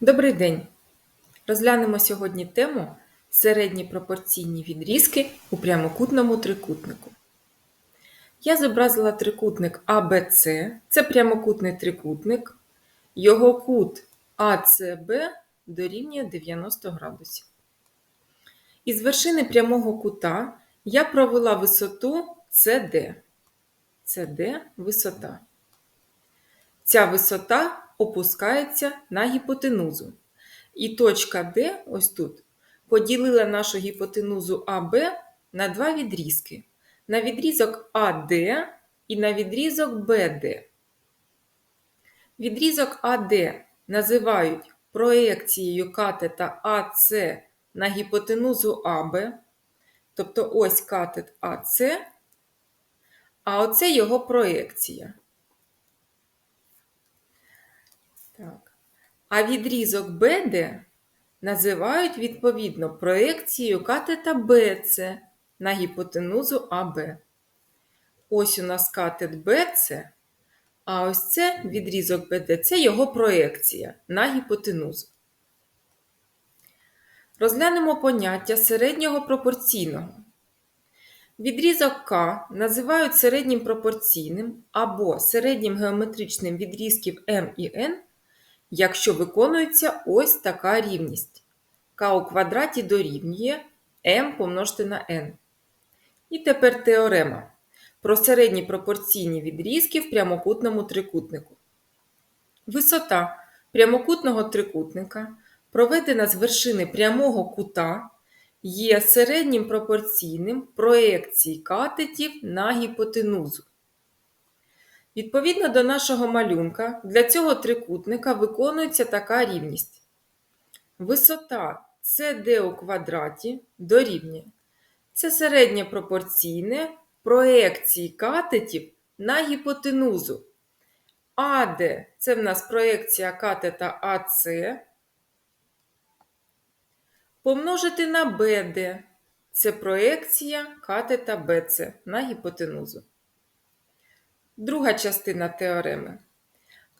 Добрий день! Розглянемо сьогодні тему середні пропорційні відрізки у прямокутному трикутнику. Я зобразила трикутник ABC, це прямокутний трикутник, його кут АЦБ дорівнює 90 градусів. Із вершини прямого кута я провела висоту CD. CD – висота. Ця висота опускається на гіпотенузу. І точка D, ось тут, поділила нашу гіпотенузу АБ на два відрізки. На відрізок АД і на відрізок БД. Відрізок АД називають проекцією катета АС на гіпотенузу АБ. Тобто ось катет АС, а оце його проекція. А відрізок БД називають відповідно проекцією катета БЦ на гіпотенузу АБ. Ось у нас катет БЦ, а ось це відрізок БД це його проекція на гіпотенузу. Розглянемо поняття середнього пропорційного. Відрізок К називають середнім пропорційним або середнім геометричним відрізків М і Н якщо виконується ось така рівність. К у квадраті дорівнює m помножити на n. І тепер теорема про середні пропорційні відрізки в прямокутному трикутнику. Висота прямокутного трикутника, проведена з вершини прямого кута, є середнім пропорційним проекції катетів на гіпотенузу. Відповідно до нашого малюнка, для цього трикутника виконується така рівність. Висота CD у квадраті дорівнює. Це середнє пропорційне проекції катетів на гіпотенузу. АД це в нас проекція катета АС. Помножити на БД це проекція катета БЦ на гіпотенузу. Друга частина теореми.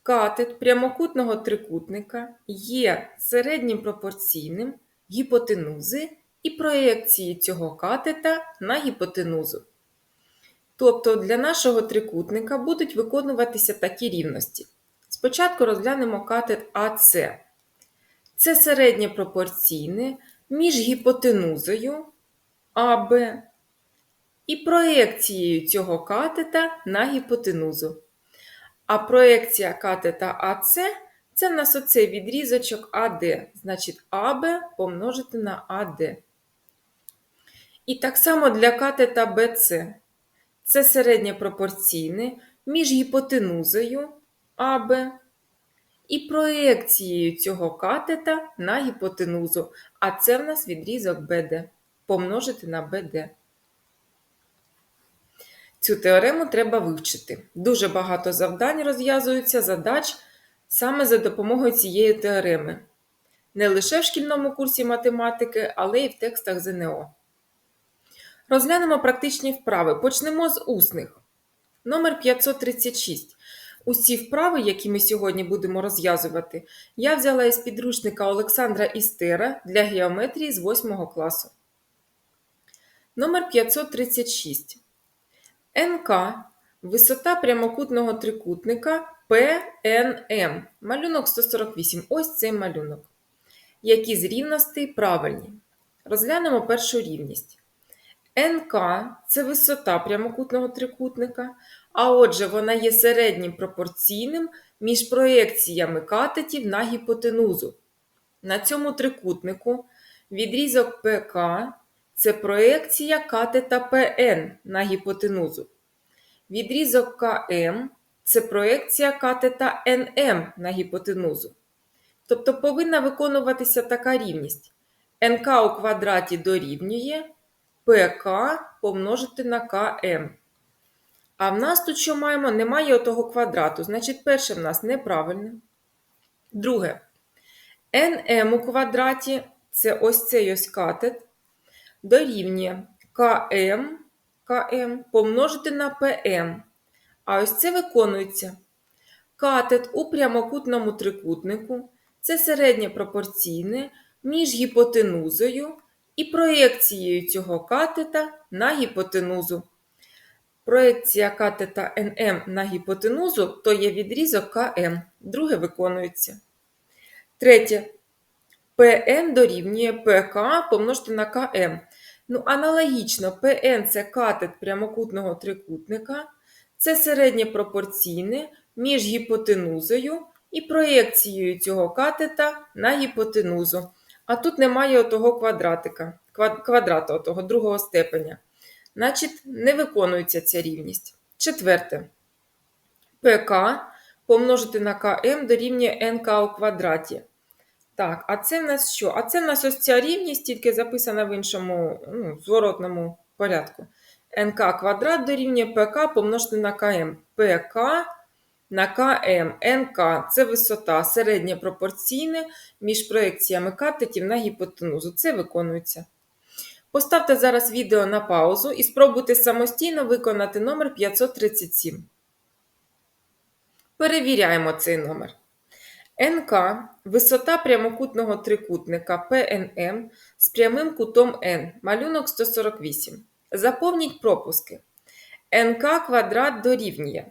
Катет прямокутного трикутника є середнім пропорційним гіпотенузи і проєкції цього катета на гіпотенузу. Тобто для нашого трикутника будуть виконуватися такі рівності. Спочатку розглянемо катет АС. Це середнє пропорційне між гіпотенузою АБ і проекцією цього катета на гіпотенузу. А проекція катета АС це в нас оцей відрізочок АД, значить АБ помножити на АД. І так само для катета БЦ. Це середнє пропорційне між гіпотенузою АБ і проекцією цього катета на гіпотенузу. А це в нас відрізок БД помножити на БД. Цю теорему треба вивчити. Дуже багато завдань розв'язуються задач саме за допомогою цієї теореми. Не лише в шкільному курсі математики, але й в текстах ЗНО. Розглянемо практичні вправи. Почнемо з усних. Номер 536. Усі вправи, які ми сьогодні будемо розв'язувати, я взяла із підручника Олександра Істера для геометрії з 8 класу. Номер 536. НК висота прямокутного трикутника ПНМ. Малюнок 148. Ось цей малюнок. Які з рівностей правильні. Розглянемо першу рівність. НК це висота прямокутного трикутника, а отже, вона є середнім пропорційним між проєкціями катетів на гіпотенузу. На цьому трикутнику відрізок ПК це проекція катета ПН на гіпотенузу. Відрізок КМ це проекція катета НМ на гіпотенузу. Тобто повинна виконуватися така рівність. НК у квадраті дорівнює ПК помножити на КМ. А в нас тут що маємо? Немає отого квадрату. Значить, перше в нас неправильне. Друге. НМ у квадраті це ось цей ось катет дорівнює КМ, КМ помножити на ПМ. А ось це виконується. Катет у прямокутному трикутнику це середнє пропорційне між гіпотенузою і проєкцією цього катета на гіпотенузу. Проєкція катета НМ на гіпотенузу то є відрізок КМ. Друге виконується. Третє. ПН дорівнює ПК помножити на КМ. Ну, аналогічно, ПН це катет прямокутного трикутника, це середнє пропорційне між гіпотенузою і проєкцією цього катета на гіпотенузу. А тут немає отого квадратика, квадрата отого другого степеня. Значить, не виконується ця рівність. Четверте. ПК помножити на КМ дорівнює НК у квадраті. Так, а це в нас що? А це в нас ось ця рівність, тільки записана в іншому ну, зворотному порядку. НК квадрат дорівнює ПК помножити на КМ. ПК на КМ. НК це висота середнє пропорційне між проекціями катетів на гіпотенузу. Це виконується. Поставте зараз відео на паузу і спробуйте самостійно виконати номер 537. Перевіряємо цей номер. НК висота прямокутного трикутника ПНМ з прямим кутом N, малюнок 148. Заповніть пропуски. НК квадрат дорівнює.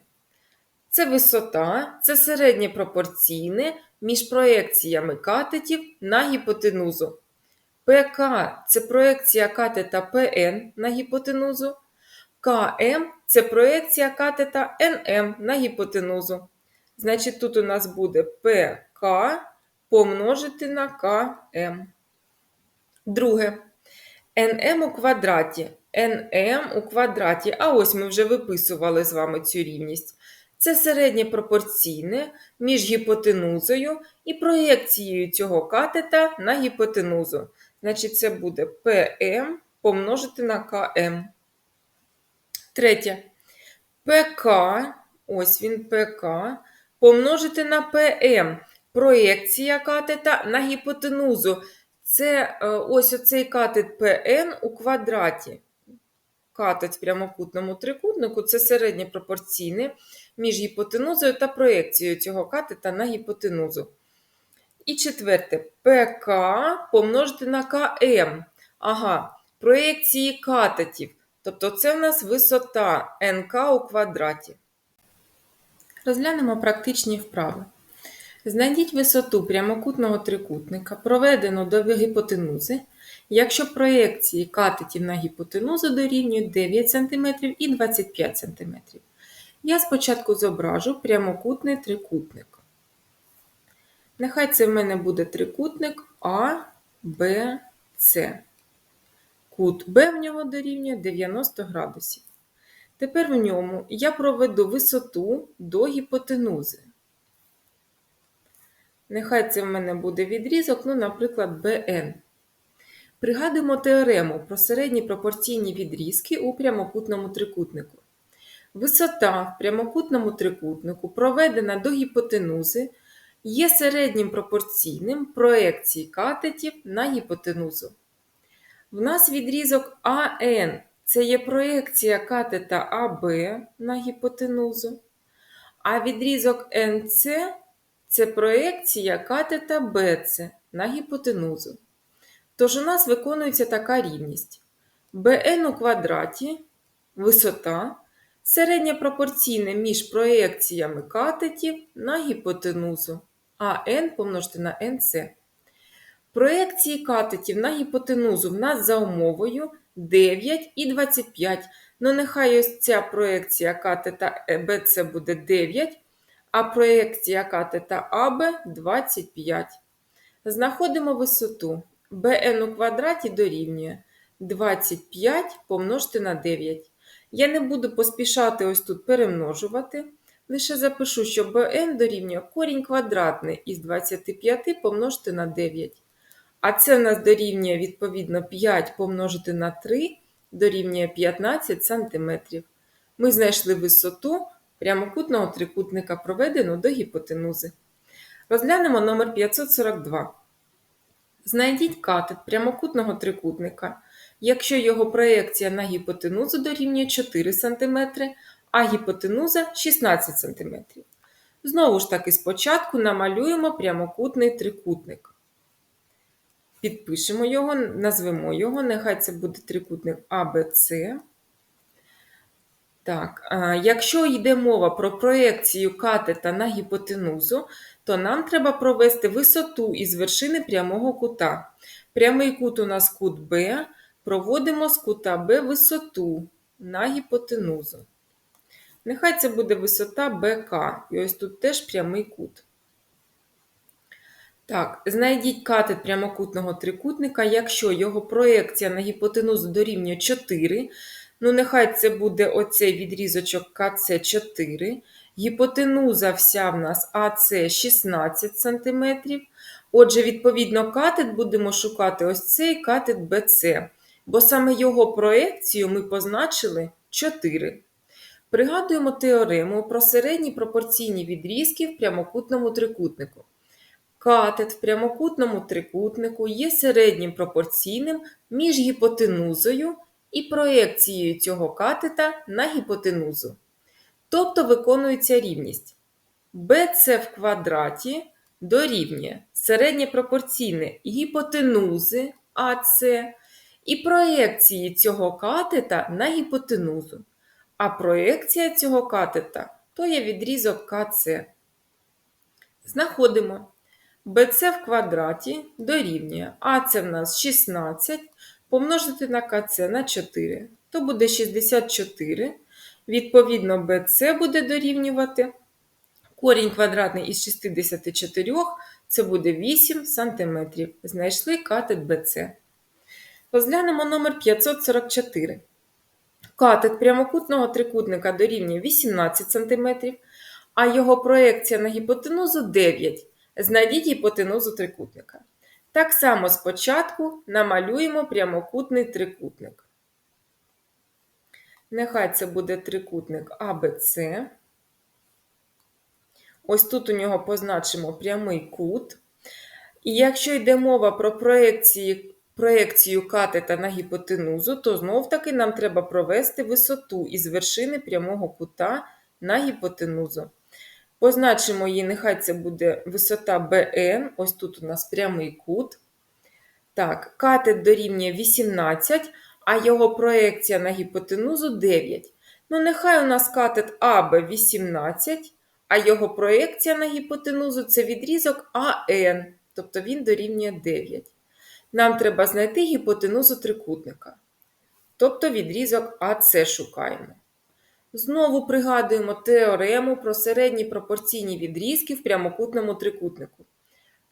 Це висота, це середнє пропорційне між проекціями катетів на гіпотенузу. ПК це проекція катета ПН на гіпотенузу. КМ це проекція катета НМ на гіпотенузу. Значить, тут у нас буде ПК помножити на КМ. Друге. НМ у квадраті. НМ у квадраті. А ось ми вже виписували з вами цю рівність. Це середнє пропорційне між гіпотенузою і проєкцією цього катета на гіпотенузу. Значить, це буде ПМ помножити на КМ. Третє. ПК, ось він ПК, помножити на ПМ. Проєкція катета на гіпотенузу. Це е, ось оцей катет ПН у квадраті. Катет в прямокутному трикутнику це середнє пропорційне між гіпотенузою та проєкцією цього катета на гіпотенузу. І четверте, ПК помножити на КМ. Ага, проєкції катетів. Тобто це в нас висота НК у квадраті. Розглянемо практичні вправи. Знайдіть висоту прямокутного трикутника, проведену до гіпотенузи, якщо проєкції катетів на гіпотенузу дорівнюють 9 см і 25 см. Я спочатку зображу прямокутний трикутник. Нехай це в мене буде трикутник А, Б, С. Кут Б в нього дорівнює 90 градусів. Тепер в ньому я проведу висоту до гіпотенузи. Нехай це в мене буде відрізок, ну, наприклад, BN. Пригадуємо теорему про середні пропорційні відрізки у прямокутному трикутнику. Висота в прямокутному трикутнику, проведена до гіпотенузи, є середнім пропорційним проекції катетів на гіпотенузу. В нас відрізок АН це є проекція катета АБ на гіпотенузу, а відрізок НЦ це проекція катета БЦ на гіпотенузу. Тож у нас виконується така рівність. БН у квадраті висота середнє пропорційне між проекціями катетів на гіпотенузу, а n помножити на nc. Проекції катетів на гіпотенузу в нас за умовою 9 і 25. Ну, нехай ось ця проекція катета BC буде 9, а проекція катета АБ 25. Знаходимо висоту. BN у квадраті дорівнює 25 помножити на 9. Я не буду поспішати ось тут перемножувати. Лише запишу, що BN дорівнює корінь квадратний із 25 помножити на 9. А це в нас дорівнює, відповідно, 5 помножити на 3 дорівнює 15 см. Ми знайшли висоту прямокутного трикутника, проведену до гіпотенузи. Розглянемо номер 542. Знайдіть катет прямокутного трикутника, якщо його проекція на гіпотенузу дорівнює 4 см, а гіпотенуза 16 см. Знову ж таки, спочатку намалюємо прямокутний трикутник. Підпишемо його, назвемо його, нехай це буде трикутник АБЦ. Так, якщо йде мова про проекцію катета на гіпотенузу, то нам треба провести висоту із вершини прямого кута. Прямий кут у нас кут Б, проводимо з кута Б висоту на гіпотенузу. Нехай це буде висота БК, і ось тут теж прямий кут. Так, знайдіть катет прямокутного трикутника, якщо його проекція на гіпотенузу дорівнює 4, ну нехай це буде оцей відрізочок КЦ4, гіпотенуза вся в нас АЦ 16 см. Отже, відповідно, катет будемо шукати ось цей катет БЦ, бо саме його проекцію ми позначили 4. Пригадуємо теорему про середні пропорційні відрізки в прямокутному трикутнику. Катет в прямокутному трикутнику є середнім пропорційним між гіпотенузою і проекцією цього катета на гіпотенузу. Тобто виконується рівність BC в квадраті дорівнює середнє пропорційне гіпотенузи АС і проекції цього катета на гіпотенузу. А проекція цього катета то є відрізок КЦ. Знаходимо. BC в квадраті дорівнює це в нас 16 помножити на КЦ на 4, то буде 64. Відповідно, BC буде дорівнювати корінь квадратний із 64, це буде 8 см. Знайшли катет BC. Розглянемо номер 544. Катет прямокутного трикутника дорівнює 18 см, а його проекція на гіпотенузу 9 Знайдіть гіпотенузу трикутника. Так само спочатку намалюємо прямокутний трикутник. Нехай це буде трикутник АБЦ. Ось тут у нього позначимо прямий кут. І якщо йде мова про проекції, проекцію катета на гіпотенузу, то знов-таки нам треба провести висоту із вершини прямого кута на гіпотенузу. Позначимо її, нехай це буде висота BN, ось тут у нас прямий кут. Так, катет дорівнює 18, а його проекція на гіпотенузу 9. Ну, нехай у нас катет АБ 18, а його проекція на гіпотенузу це відрізок АН, тобто він дорівнює 9. Нам треба знайти гіпотенузу трикутника. Тобто відрізок АС шукаємо. Знову пригадуємо теорему про середні пропорційні відрізки в прямокутному трикутнику.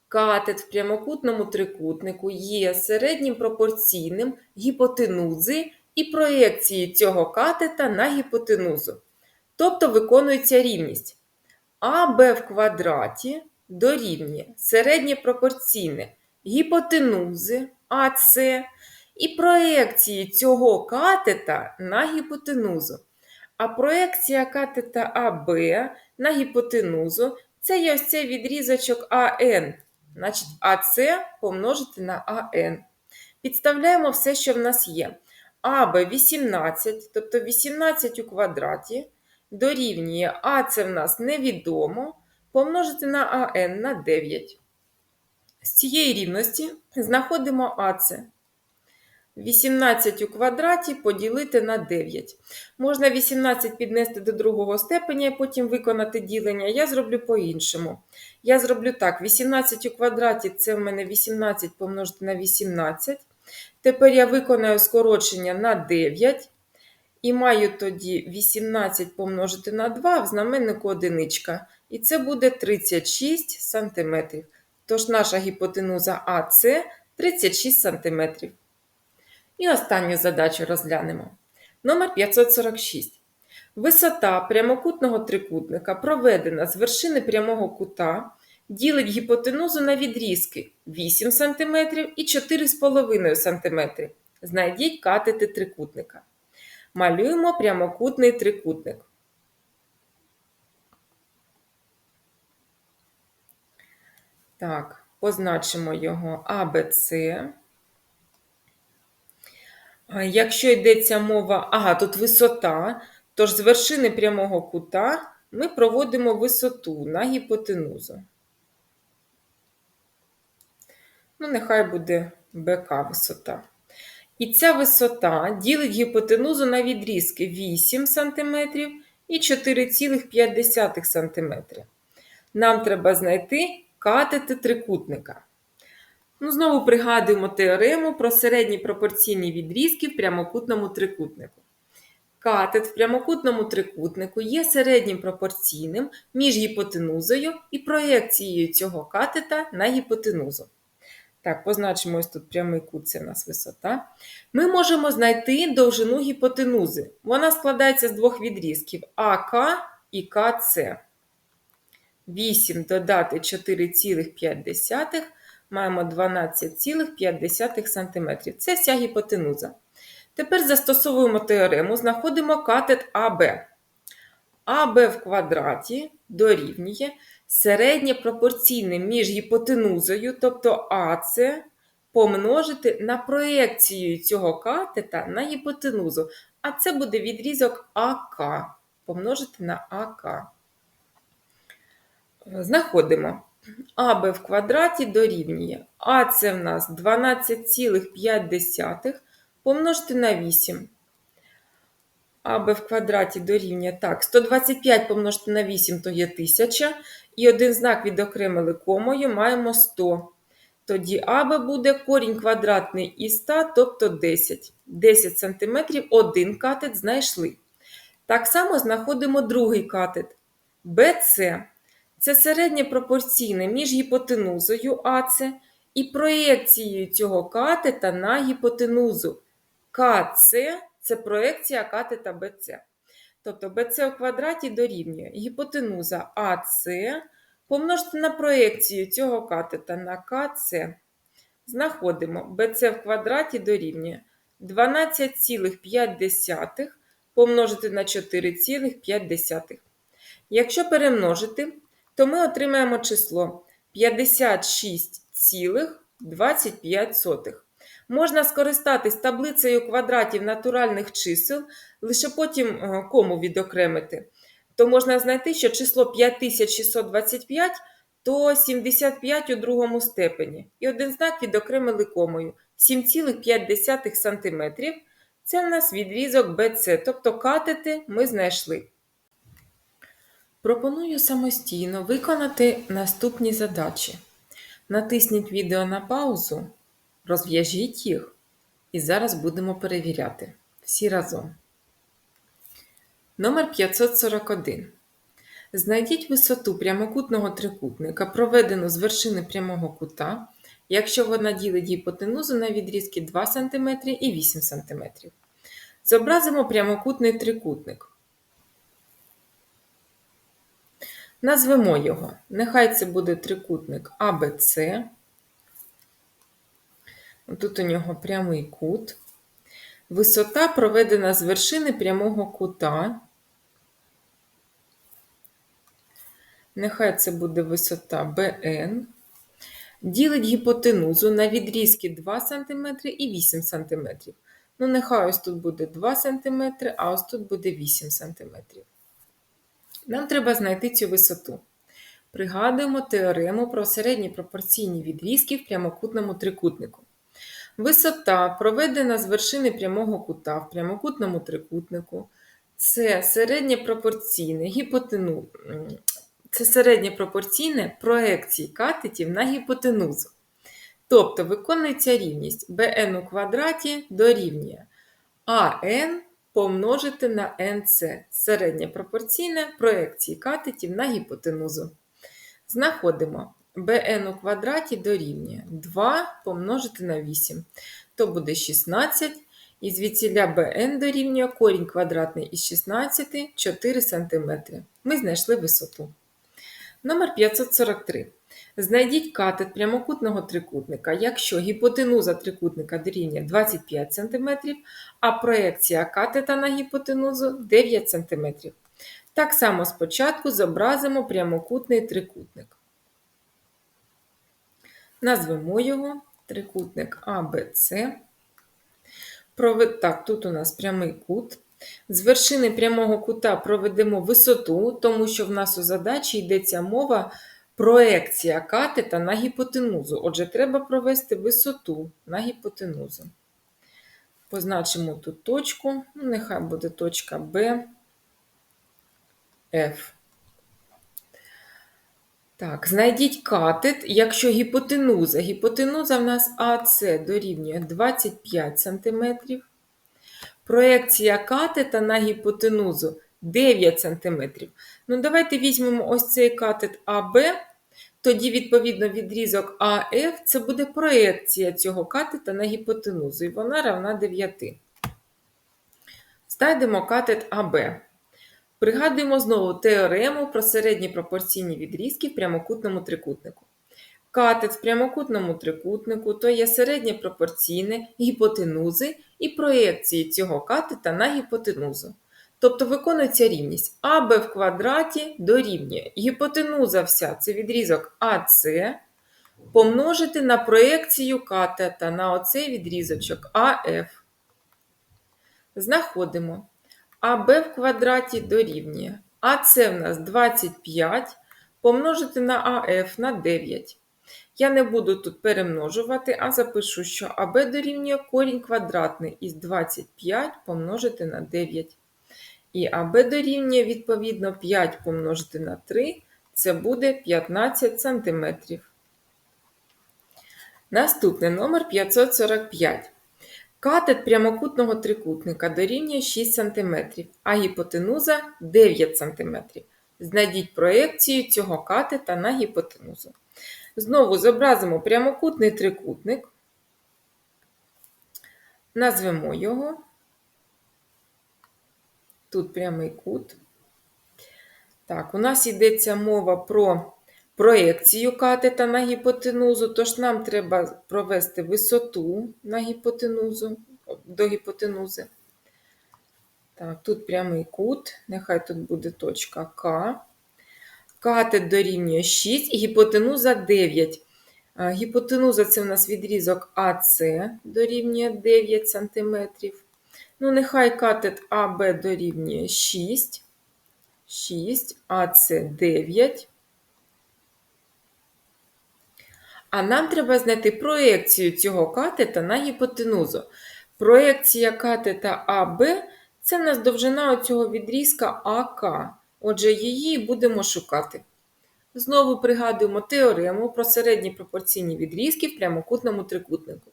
Катет в прямокутному трикутнику є середнім пропорційним гіпотенузи і проєкції цього катета на гіпотенузу. Тобто виконується рівність АБ в квадраті дорівнює середнє пропорційне гіпотенузи АС і проєкції цього катета на гіпотенузу. А проекція катета АБ на гіпотенузу це є ось цей відрізочок АН. Значить, АС помножити на АН. Підставляємо все, що в нас є. АБ 18, тобто 18 у квадраті, дорівнює А це в нас невідомо, помножити на АН на 9. З цієї рівності знаходимо АЦ. 18 у квадраті поділити на 9. Можна 18 піднести до другого степеня і потім виконати ділення. Я зроблю по-іншому. Я зроблю так: 18 у квадраті це в мене 18 помножити на 18. Тепер я виконаю скорочення на 9. І маю тоді 18 помножити на 2 в знаменнику одиничка. І це буде 36 см. Тож наша гіпотенуза АС 36 см. І останню задачу розглянемо. Номер 546. Висота прямокутного трикутника проведена з вершини прямого кута, ділить гіпотенузу на відрізки 8 см і 4,5 см. Знайдіть катети трикутника. Малюємо прямокутний трикутник. Так, позначимо його АБЦ. Якщо йдеться мова, ага, тут висота, тож з вершини прямого кута ми проводимо висоту на гіпотенузу. Ну, нехай буде БК висота. І ця висота ділить гіпотенузу на відрізки 8 см і 4,5 см. Нам треба знайти катети трикутника. Ну, Знову пригадуємо теорему про середні пропорційні відрізки в прямокутному трикутнику. Катет в прямокутному трикутнику є середнім пропорційним між гіпотенузою і проєкцією цього катета на гіпотенузу. Так, позначимо ось тут прямий кут, це у нас висота. Ми можемо знайти довжину гіпотенузи. Вона складається з двох відрізків АК і КЦ. 8 додати 4,5 маємо 12,5 см. Це вся гіпотенуза. Тепер застосовуємо теорему, знаходимо катет АБ. АБ в квадраті дорівнює середнє пропорційне між гіпотенузою, тобто АЦ, помножити на проєкцію цього катета на гіпотенузу. А це буде відрізок АК. Помножити на АК. Знаходимо. АБ в квадраті дорівнює. А це в нас 12,5 помножити на 8. АБ в квадраті дорівнює так, 125 помножити на 8 то є 1000. І один знак відокремили комою, маємо 100. Тоді АБ буде корінь квадратний із 100, тобто 10. 10 см один катет знайшли. Так само знаходимо другий катет. БЦ це середнє пропорційне між гіпотенузою АЦ і проєкцією цього катета на гіпотенузу. КЦ це проекція катета БЦ. Тобто BC у квадраті дорівнює гіпотенуза АС помножити на проекцію цього катета на КЦ. Знаходимо BC в квадраті дорівнює 12,5 помножити на 4,5. Якщо перемножити, то ми отримаємо число 56,25. Можна скористатись таблицею квадратів натуральних чисел, лише потім е, кому відокремити. То можна знайти, що число 5625 то 75 у другому степені. І один знак відокремили комою 7,5 см. Це в нас відрізок BC, тобто катети ми знайшли. Пропоную самостійно виконати наступні задачі. Натисніть відео на паузу. Розв'яжіть їх і зараз будемо перевіряти всі разом. Номер 541. Знайдіть висоту прямокутного трикутника, проведену з вершини прямого кута, якщо вона ділить гіпотенузу на відрізки 2 см і 8 см. Зобразимо прямокутний трикутник. Назвемо його. Нехай це буде трикутник АБЦ. Тут у нього прямий кут. Висота проведена з вершини прямого кута. Нехай це буде висота BN. Ділить гіпотенузу на відрізки 2 см і 8 см. Ну, нехай ось тут буде 2 см, а ось тут буде 8 см. Нам треба знайти цю висоту. Пригадуємо теорему про середні пропорційні відрізки в прямокутному трикутнику. Висота, проведена з вершини прямого кута в прямокутному трикутнику, це середнє пропорційне гіпотену... це середнє пропорційне проекції катетів на гіпотенузу. Тобто виконується рівність bn у квадраті дорівнює АН помножити на nc середнє пропорційне проекції катетів на гіпотенузу. Знаходимо bn у квадраті дорівнює 2 помножити на 8. То буде 16. І звідсіля bn дорівнює корінь квадратний із 16 4 см. Ми знайшли висоту. Номер 543. Знайдіть катет прямокутного трикутника, якщо гіпотенуза трикутника дорівнює 25 см, а проекція катета на гіпотенузу 9 см. Так само спочатку зобразимо прямокутний трикутник. Назвемо його трикутник ABC. Так, тут у нас прямий кут. З вершини прямого кута проведемо висоту, тому що в нас у задачі йдеться мова проекція катета на гіпотенузу. Отже, треба провести висоту на гіпотенузу. Позначимо тут точку, ну, нехай буде точка Б, F. Так, знайдіть катет, якщо гіпотенуза. Гіпотенуза в нас АС дорівнює 25 см. Проекція катета на гіпотенузу 9 см. Ну, давайте візьмемо ось цей катет АБ. Тоді, відповідно, відрізок АФ це буде проекція цього катета на гіпотенузу, і вона равна 9. Знайдемо катет АБ. Пригадуємо знову теорему про середні пропорційні відрізки в прямокутному трикутнику. Катет в прямокутному трикутнику то є середнє пропорційне гіпотенузи і проєкції цього катета на гіпотенузу. Тобто виконується рівність АБ в квадраті дорівнює гіпотенуза вся це відрізок АС помножити на проєкцію катета на оцей відрізочок АФ. Знаходимо. АБ в квадраті дорівнює. АС в нас 25 помножити на АФ на 9. Я не буду тут перемножувати, а запишу, що АБ дорівнює корінь квадратний із 25 помножити на 9. І АБ дорівнює, відповідно, 5 помножити на 3, це буде 15 см. Наступний номер 545. Катет прямокутного трикутника дорівнює 6 см, а гіпотенуза 9 см. Знайдіть проєкцію цього катета на гіпотенузу. Знову зобразимо прямокутний трикутник, назвемо його. Тут прямий кут. Так, у нас йдеться мова про проекцію катета на гіпотенузу, тож нам треба провести висоту на гіпотенузу, до гіпотенузи. Так, тут прямий кут, нехай тут буде точка К. Катет дорівнює 6 і гіпотенуза 9. Гіпотенуза це у нас відрізок АС дорівнює 9 см. Ну, нехай катет АБ дорівнює 6. 6, АС 9. А нам треба знайти проекцію цього катета на гіпотенузу. Проекція катета АБ це в нас довжина цього відрізка АК. Отже, її будемо шукати. Знову пригадуємо теорему про середні пропорційні відрізки в прямокутному трикутнику.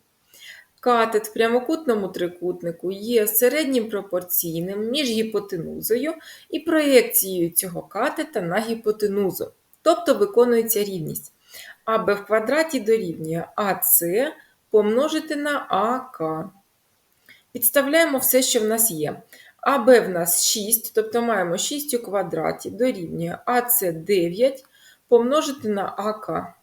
Катет в прямокутному трикутнику є середнім пропорційним між гіпотенузою і проєкцією цього катета на гіпотенузу, тобто виконується рівність. АБ в квадраті дорівнює АС помножити на АК. Підставляємо все, що в нас є. АБ в нас 6, тобто маємо 6 у квадраті дорівнює АС 9 помножити на АК.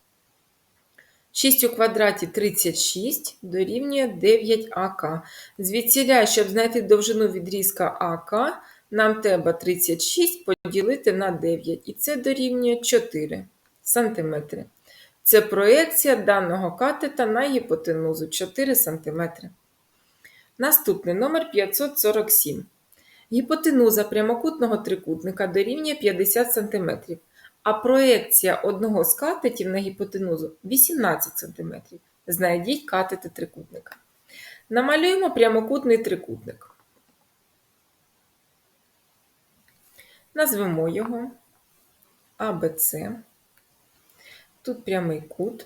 6 у квадраті 36 дорівнює 9АК. Звідсіля, щоб знайти довжину відрізка АК, нам треба 36 поділити на 9, і це дорівнює 4 см. Це проекція даного катета на гіпотенузу 4 см. Наступний номер 547. Гіпотенуза прямокутного трикутника дорівнює 50 см, а проекція одного з катетів на гіпотенузу 18 см. Знайдіть катети трикутника. Намалюємо прямокутний трикутник. Назвемо його АБЦ. Тут прямий кут.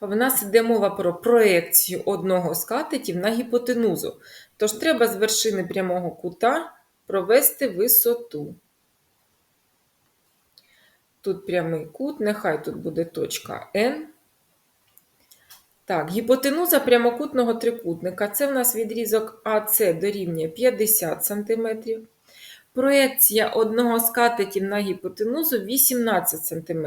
В нас йде мова про проекцію одного з катетів на гіпотенузу. Тож треба з вершини прямого кута провести висоту. Тут прямий кут, нехай тут буде точка N. Так, гіпотенуза прямокутного трикутника це в нас відрізок АС дорівнює 50 см. Проекція одного з катетів на гіпотенузу 18 см.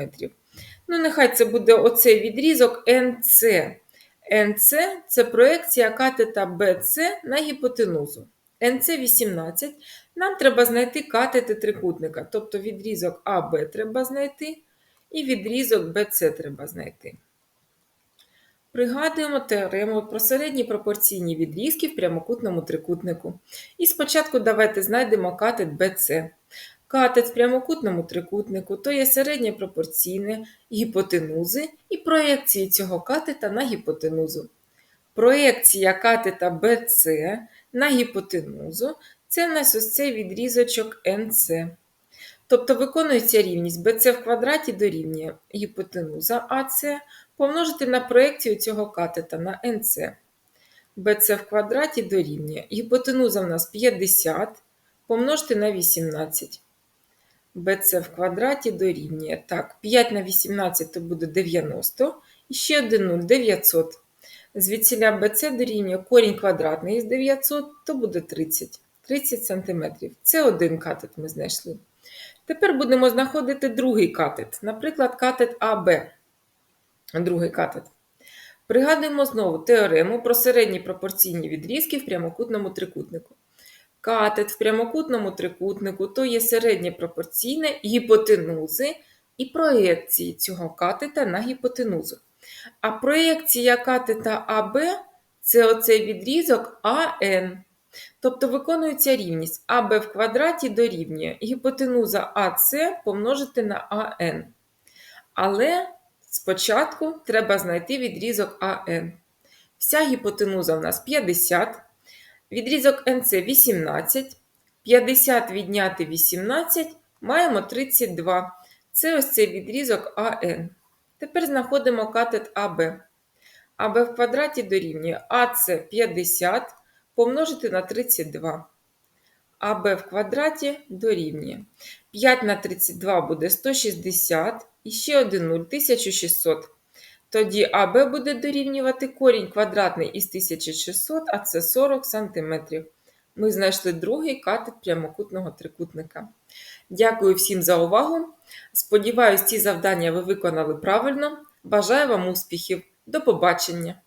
Ну, нехай це буде оцей відрізок NC. NC – це проекція катета BC на гіпотенузу. NC 18. Нам треба знайти катети трикутника, тобто відрізок АБ треба знайти, і відрізок BC треба знайти. Пригадуємо теорему про середні пропорційні відрізки в прямокутному трикутнику. І спочатку давайте знайдемо катет BC. Катет в прямокутному трикутнику то є середнє пропорційне гіпотенузи і проєкції цього катета на гіпотенузу. Проєкція катета BC на гіпотенузу це в нас ось цей відрізочок NC. Тобто виконується рівність BC в квадраті дорівнює гіпотенуза AC помножити на проєкцію цього катета на NC. BC в квадраті дорівнює гіпотенуза в нас 50 помножити на 18. BC в квадраті дорівнює. Так, 5 на 18 то буде 90. І ще один 0 900. Звідсіля BC дорівнює корінь квадратний із 900, то буде 30. 30 см. Це один катет ми знайшли. Тепер будемо знаходити другий катет, наприклад, катет АБ. Другий катет. Пригадуємо знову теорему про середні пропорційні відрізки в прямокутному трикутнику. Катет в прямокутному трикутнику то є середнє пропорційне гіпотенузи і проєкції цього катета на гіпотенузу. А проєкція катета АБ це оцей відрізок АН. Тобто виконується рівність АБ в квадраті дорівнює гіпотенуза АС помножити на АН. Але спочатку треба знайти відрізок АН. Вся гіпотенуза в нас 50, відрізок НЦ 18, 50 відняти 18 маємо 32. Це ось цей відрізок АН. Тепер знаходимо катет АБ. АБ в квадраті дорівнює АС 50 помножити на 32. АБ в квадраті дорівнює. 5 на 32 буде 160 і ще один 0 1600. Тоді АБ буде дорівнювати корінь квадратний із 1600, а це 40 см. Ми знайшли другий катет прямокутного трикутника. Дякую всім за увагу. Сподіваюсь, ці завдання ви виконали правильно. Бажаю вам успіхів. До побачення!